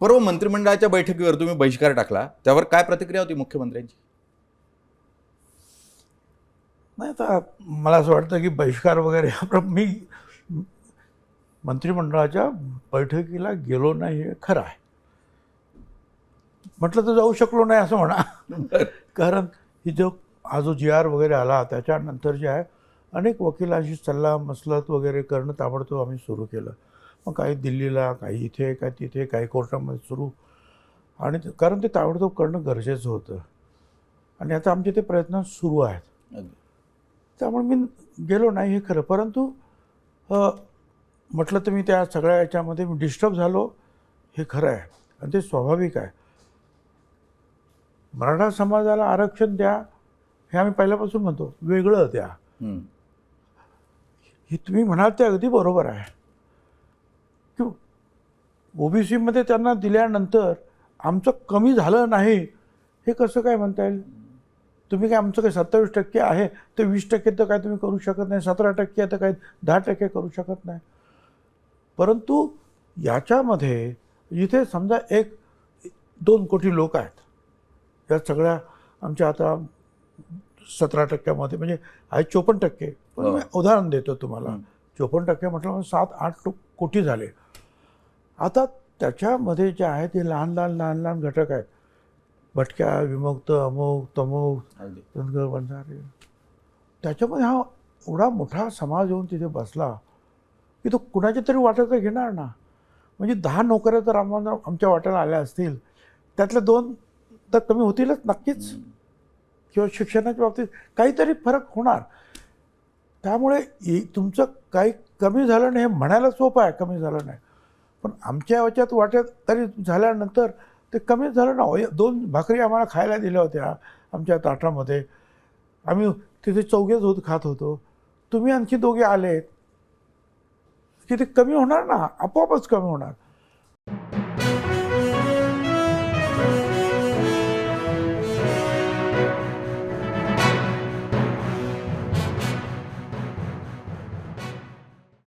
परवा मंत्रिमंडळाच्या बैठकीवर तुम्ही बहिष्कार टाकला त्यावर काय प्रतिक्रिया होती मुख्यमंत्र्यांची? नाही आता मला असं वाटतं की बहिष्कार वगैरे मी मंत्रिमंडळाच्या बैठकीला गेलो नाही हे खरं आहे. म्हटलं तर जाऊ शकलो नाही असं म्हणा. कारण ही जो हा जो जी आर वगैरे आला त्याच्यानंतर जे आहे अनेक वकिलांशी सल्ला मसलत वगैरे करणं ताबडतोब आम्ही सुरू केलं. मग काही दिल्लीला काही इथे काही तिथे काही कोर्टामध्ये सुरू. आणि कारण ते ताबडतोब करणं गरजेचं होतं. आणि आता आमचे ते प्रयत्न सुरू आहेत. त्यामुळे मी गेलो नाही हे खरं. परंतु म्हटलं तर मी त्या सगळ्या याच्यामध्ये मी डिस्टर्ब झालो हे खरं आहे. आणि ते स्वाभाविक आहे. मराठा समाजाला आरक्षण द्या हे आम्ही पहिल्यापासून म्हणतो. वेगळं द्या. हे. तुम्ही म्हणाल ते अगदी बरोबर आहे. की ओबीसीमध्ये त्यांना दिल्यानंतर आमचं कमी झालं नाही. हे कसं काय म्हणता येईल? तुम्ही काय आमचं काही सत्तावीस टक्के आहे ते वीस टक्के तर काय तुम्ही करू शकत नाही. सतरा टक्के तर काय दहा टक्के करू शकत नाही. परंतु याच्यामध्ये इथे समजा एक दोन कोटी लोक आहेत. या सगळ्या आमच्या आता सतरा टक्क्यामध्ये म्हणजे आहे चोपन्न टक्के. पण हो. मी उदाहरण देतो तुम्हाला. चोपन्न टक्के म्हटलं म्हणजे सात आठ कोटी झाले. आता त्याच्यामध्ये जे आहे ते लहान लहान लहान लहान घटक आहेत. भटक्या विमुक्त अमुक तमुक. धनगर बंजारे त्याच्यामध्ये हा एवढा मोठा समाज येऊन तिथे बसला की तो कुणाच्या तरी वाट्याचं घेणार ना. म्हणजे दहा नोकऱ्या जर आम्हाला आमच्या वाट्याला आल्या असतील. त्यातल्या दोन तर कमी होतीलच नक्कीच. किंवा शिक्षणाच्या बाबतीत काहीतरी फरक होणार. त्यामुळे तुमचं काही कमी झालं नाही हे म्हणायला सोपं आहे कमी झालं नाही. पण आमच्या याच्यात वाट्यात तरी झाल्यानंतर ते कमी झालं ना. दोन भाकरी आम्हाला खायला दिल्या होत्या आमच्या ताटामध्ये. आम्ही तिथे चौघेच होत खात होतो. तुम्ही आणखी दोघे आलेत. की ते कमी होणार ना? आपोआपच कमी होणार.